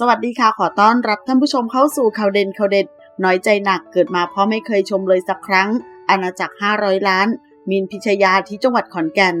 สวัสดีค่ะ ขอต้อนรับท่านผู้ชมเข้าสู่ข่าวเด่นข่าวเด็ด น้อยใจหนักเกิดมาเพราะไม่เคยชมเลยสักครั้ง อาณาจักร 500 ล้าน มินพิชยาที่จังหวัดขอนแก่น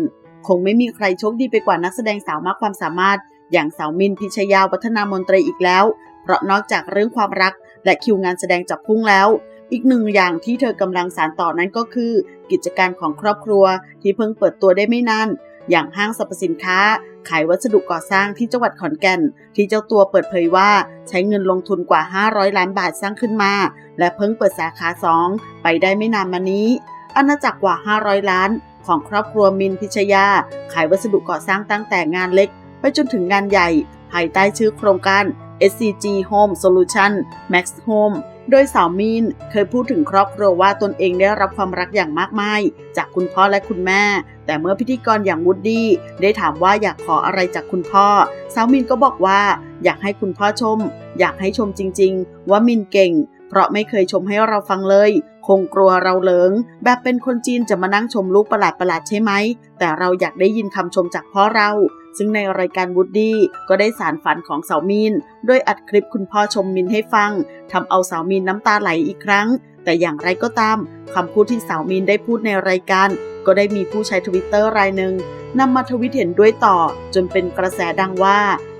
คงไม่มีใครโชคดีไปกว่านักแสดงสาวมากความสามารถ อย่างสาวมินพิชยาวัฒนามนตรีอีกแล้ว เพราะนอกจากเรื่องความรัก และคิวงานแสดงจับพุ่งแล้ว อีกหนึ่งอย่างที่เธอกำลังสานต่อนั้นก็คือ กิจการของครอบครัวที่เพิ่งเปิดตัวได้ไม่นานอย่างห้างสรรพสินค้า ขายวัสดุก่อสร้างที่จังหวัดขอนแก่น ที่เจ้าตัวเปิดเผยว่าใช้เงินลงทุนกว่า 500 ล้านบาทสร้างขึ้นมา และเพิ่งเปิดสาขา 2 ไปได้ไม่นานมานี้อาณาจักรกว่า 500 ล้าน ของครอบครัวมินพิชยา ขายวัสดุก่อสร้างตั้งแต่งานเล็ก ไปจนถึงงานใหญ่ ภายใต้ชื่อโครงการ SCG Home Solution Max Home โดยสาวมีนเคยพูดถึงครอบครัวว่าตนเองได้รับความรักอย่างมากมาย จากคุณพ่อและคุณแม่ แต่เมื่อพิธีกรอย่างวูดดี้ได้ถามว่าอยากขออะไรจากคุณพ่อ สาวมินก็บอกว่าอยากให้คุณพ่อชม อยากให้ชมจริง ๆ ว่ามินเก่ง เพราะไม่เคยชมให้เราฟังเลย คงกลัวเราเหลิง แบบเป็นคนจีนจะมานั่งชมลูกประหลาดประหลาดๆใช่ไหม แต่เราอยากได้ยินคำชมจากพ่อเราซึ่งในรายการวูดดี้ก็ได้สารฝันของสาวมินโดยอัดคลิปคุณพ่อชมมินให้ฟังทำเอาสาวมินน้ำตาไหลอีกครั้ง แต่อย่างไรก็ตามคำพูดที่สาวมินได้พูดในรายการ ก็ได้มีผู้ใช้ทวิตเตอร์รายหนึ่งนำมาทวิตเห็นด้วยต่อ จนเป็นกระแสดังว่า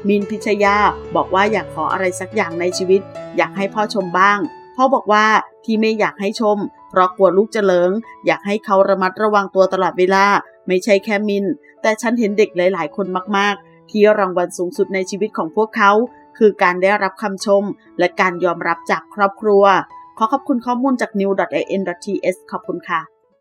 มินพิชยาบอกว่าอยากขออะไรสักอย่างในชีวิต อยากให้พ่อชมบ้างพ่อบอกว่าที่ไม่อยากให้ชม เพราะกลัวลูกจะเลิงอยากให้เขาระมัดระวังตัวตลอดเวลา ไม่ใช่แค่มิน แต่ฉันเห็นเด็กหลาย ๆ คนมาก ๆ ที่รางวัลสูงสุดในชีวิตของพวกเขา คือการได้รับคำชม และการยอมรับจากครอบครัว ขอขอบคุณข้อมูลจาก new.in.ts ขอบคุณค่ะ